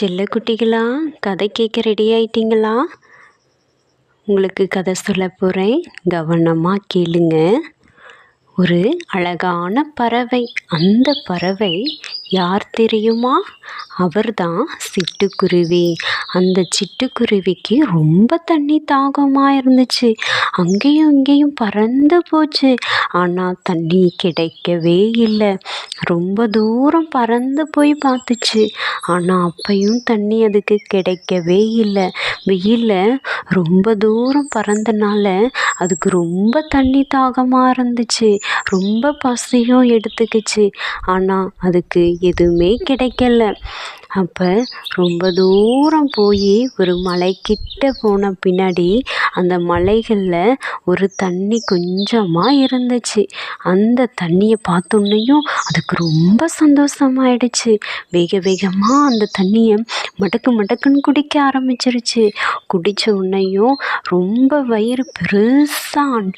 செல்லக்குட்டிகளா கதை கேட்க ரெடி ஆயிட்டீங்களா? உங்களுக்கு கதை சொல்ல போகிறேன் கவனமாக கேளுங்க. ஒரு அழகான பறவை. அந்த பறவை யார் தெரியுமா? அவர்தான் சிட்டுக்குருவி. அந்த சிட்டுக்குருவிக்கு ரொம்ப தண்ணி தாகமாக இருந்துச்சு. அங்கேயும் இங்கேயும் பறந்து போச்சு. ஆனால் தண்ணி கிடைக்கவே இல்லை. ரொம்ப தூரம் பறந்து போய் பார்த்துச்சு. ஆனால் அப்பையும் தண்ணி அதுக்கு கிடைக்கவே இல்லை. வெயிலில் ரொம்ப தூரம் பறந்தனால அதுக்கு ரொம்ப தண்ணி தாகமாக இருந்துச்சு. ரொம்ப பசியும் எடுத்துக்கிச்சு. ஆனால் அதுக்கு எதுவுமே கிடைக்கல. அப்போ ரொம்ப தூரம் போய் ஒரு மலைக்கிட்ட போன பின்னாடி அந்த மலைகளில் ஒரு தண்ணி கொஞ்சமாக இருந்துச்சு. அந்த தண்ணியை பார்த்தோன்னையும் அதுக்கு ரொம்ப சந்தோஷமாயிடுச்சு. வேக வேகமாக அந்த தண்ணியை மடக்கு மடக்குன்னு குடிக்க ஆரம்பிச்சிருச்சு. குடித்த உடனேயும் ரொம்ப வயிறு பெருசாக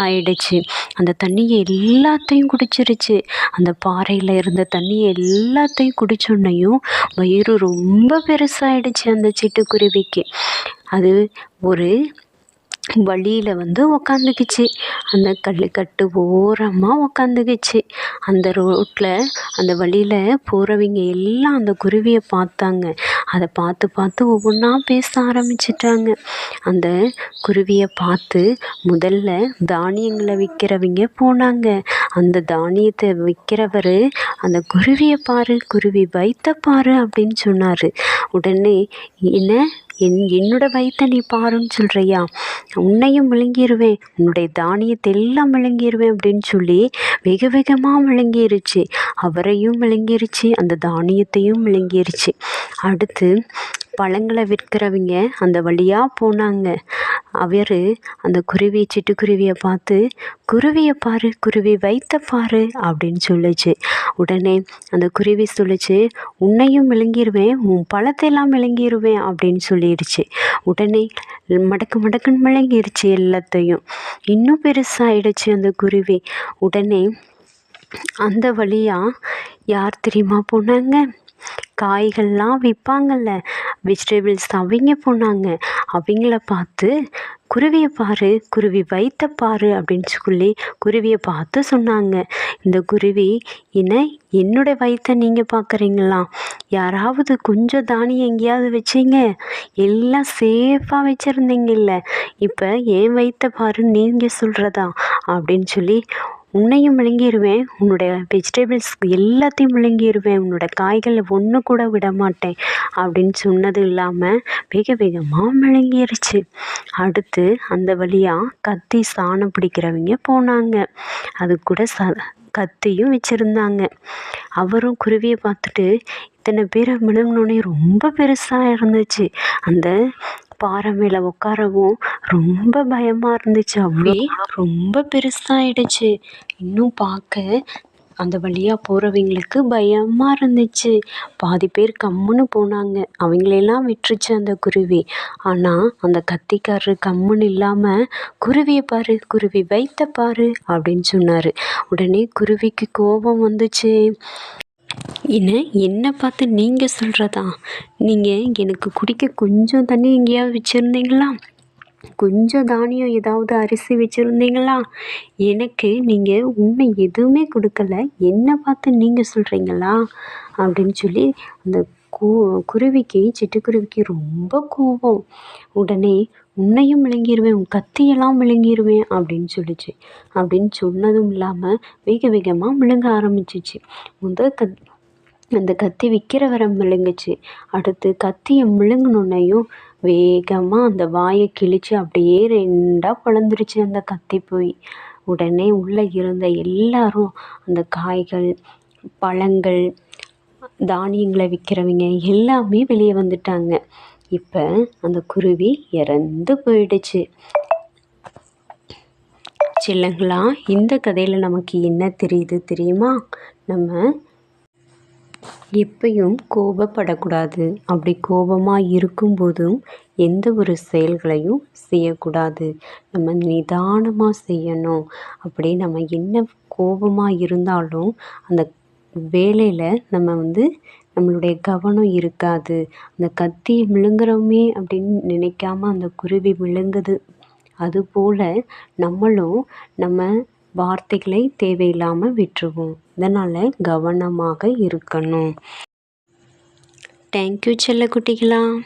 ஆயிடுச்சு. அந்த தண்ணியை எல்லாத்தையும் குடிச்சிருச்சு. அந்த பாறையில் இருந்த தண்ணியை எல்லாத்தையும் குடிச்சோன்னையும் வயிறு ரொம்ப பெருசாகிடுச்சு அந்த சிட்டுக்குருவிக்கு. அது ஒரு வழியில் வந்து உக்காந்துக்குச்சு. அந்த கல்லுக்கட்டு ஓரமாக உக்காந்துக்குச்சு. அந்த ரோட்டில் அந்த வழியில் போகிறவங்க எல்லாம் அந்த குருவியை பார்த்தாங்க. அதை பார்த்து பார்த்து ஒவ்வொன்றா பேச ஆரம்பிச்சிட்டாங்க. அந்த குருவியை பார்த்து முதல்ல தானியங்களை விற்கிறவங்க போனாங்க. அந்த தானியத்தை விற்கிறவர் அந்த குருவியை பாரு குருவி வைத்த பாரு அப்படின்னு சொன்னார். உடனே என்ன? என் என்னோட வயிற்றை நீ பாருன்னு சொல்கிறியா உன்னையும் விழுங்கிருவேன் உன்னுடைய தானியத்தை எல்லாம் விழுங்கிருவேன் அப்படின்னு சொல்லி வெகு வேகமாக விழுங்கிருச்சு அவரையும் விழுங்கிருச்சு அந்த தானியத்தையும் விழுங்கிருச்சு அடுத்து பழங்களை விற்கிறவங்க அந்த வழியாக போனாங்க. அவர் அந்த குருவி சிட்டுக்குருவியை பார்த்து குருவியை பாரு குருவி வைத்த பாரு அப்படின்னு சொல்லுச்சு. உடனே அந்த குருவி சொல்லிச்சு உன்னையும் விழுங்கிடுவேன் உன் பழத்தையெல்லாம் விழுங்கிருவேன் அப்படின்னு சொல்லிடுச்சு. உடனே மடக்கு மடக்குன்னு விளங்கிடுச்சு எல்லாத்தையும். இன்னும் பெருசாகிடுச்சு அந்த குருவி. உடனே அந்த வழியாக யார் தெரியுமா போனாங்க? காய்கள்லாம் விற்பாங்கல்ல வெஜிடபிள்ஸ் அவங்க போனாங்க. அவங்கள பார்த்து குருவியை பாரு குருவி வைத்த பாரு அப்படின்னு சொல்லி குருவியை பார்த்து சொன்னாங்க. இந்த குருவி என்ன என்னோட வயிற்றை நீங்கள் பார்க்குறீங்களா யாராவது கொஞ்சம் தானியம் எங்கேயாவது வச்சிங்க? எல்லாம் சேஃபாக வச்சுருந்தீங்கல்ல. இப்போ ஏன் வயிற்ற பாரு நீங்கள் சொல்கிறதா அப்படின்னு சொல்லி உன்னையும் விழுங்கிருவேன் உன்னோட வெஜிடபிள்ஸ் எல்லாத்தையும் விழுங்கிருவேன் உன்னோட காய்களை ஒன்று கூட விட மாட்டேன் அப்படின்னு சொன்னது இல்லாமல் வேக வேகமாக விழுங்கிருச்சு அடுத்து அந்த வழியாக கத்தி சாணம் பிடிக்கிறவங்க போனாங்க. அது கூட ச கத்தியும் வச்சுருந்தாங்க. அவரும் குருவியை பார்த்துட்டு இத்தனை பேரை விழுங்கினோடனே ரொம்ப பெருசாக இருந்துச்சு. அந்த பாறை மேலே உட்காரவும் ரொம்ப பயமாக இருந்துச்சு. அப்படி ரொம்ப பெருசாகிடுச்சு இன்னும் பார்க்க அந்த வழியாக போகிறவங்களுக்கு பயமாக இருந்துச்சு. பாதி பேர் கம்முன்னு போனாங்க. அவங்களெல்லாம் விட்டுருச்சு அந்த குருவி. ஆனால் அந்த கத்திக்காரர் கம்முன்னு இல்லாமல் குருவியை பாரு குருவி வைத்த பாரு அப்படின்னு சொன்னார். உடனே குருவிக்கு கோபம் வந்துச்சு. என்ன என்ன பார்த்து நீங்கள் சொல்கிறதா நீங்கள் எனக்கு குடிக்க கொஞ்சம் தண்ணி எங்கேயாவது வச்சுருந்தீங்களா? கொஞ்சம் தானியம் ஏதாவது அரிசி வச்சுருந்தீங்களா? எனக்கு நீங்கள் உண்மை எதுவுமே கொடுக்கல. என்னை பார்த்து நீங்கள் சொல்கிறீங்களா அப்படின்னு சொல்லி அந்த கு குருவிக்கு சிட்டுக்குருவிக்கு ரொம்ப கோபம். உடனே உன்னையும் விழுங்கிருவேன் உன் கத்தியெல்லாம் விழுங்கிருவேன் அப்படின்னு சொல்லிச்சு. அப்படின்னு சொன்னதும் இல்லாமல் வேக வேகமாக விழுங்க ஆரம்பிச்சிச்சு. முதல் கத் அந்த கத்தி விற்கிற வரை விழுங்குச்சு. அடுத்து கத்தியை விழுங்கினோன்னையும் வேகமாக அந்த வாயை கிழிச்சு அப்படியே ரெண்டாக பிளந்துருச்சு அந்த கத்தி போய். உடனே உள்ளே இருந்த எல்லாரும் அந்த காய்கள் பழங்கள் தானியங்களை விற்கிறவங்க எல்லாமே வெளியே வந்துட்டாங்க. இப்போ அந்த குருவி இறந்து போயிடுச்சு. சில்லங்களா இந்த கதையில் நமக்கு என்ன தெரியுது தெரியுமா? நம்ம எப்பயும் கோபப்படக்கூடாது. அப்படி கோபமாக இருக்கும்போதும் எந்த ஒரு செயல்களையும் செய்யக்கூடாது. நம்ம நிதானமாக செய்யணும். அப்படி நம்ம என்ன கோபமாக இருந்தாலும் அந்த வேலையில் நம்ம வந்து நம்மளுடைய கவனம் இருக்காது. அந்த கத்தியை விழுங்குறோமே அப்படின்னு நினைக்காம அந்த குருவி விழுங்குது அதுபோல் நம்மளும் நம்ம வார்த்தைகளை தேவையில்லாமல் விட்டுருவோம். இதனால் கவனமாக இருக்கணும். தேங்க்யூ செல்லக்குட்டிகளா.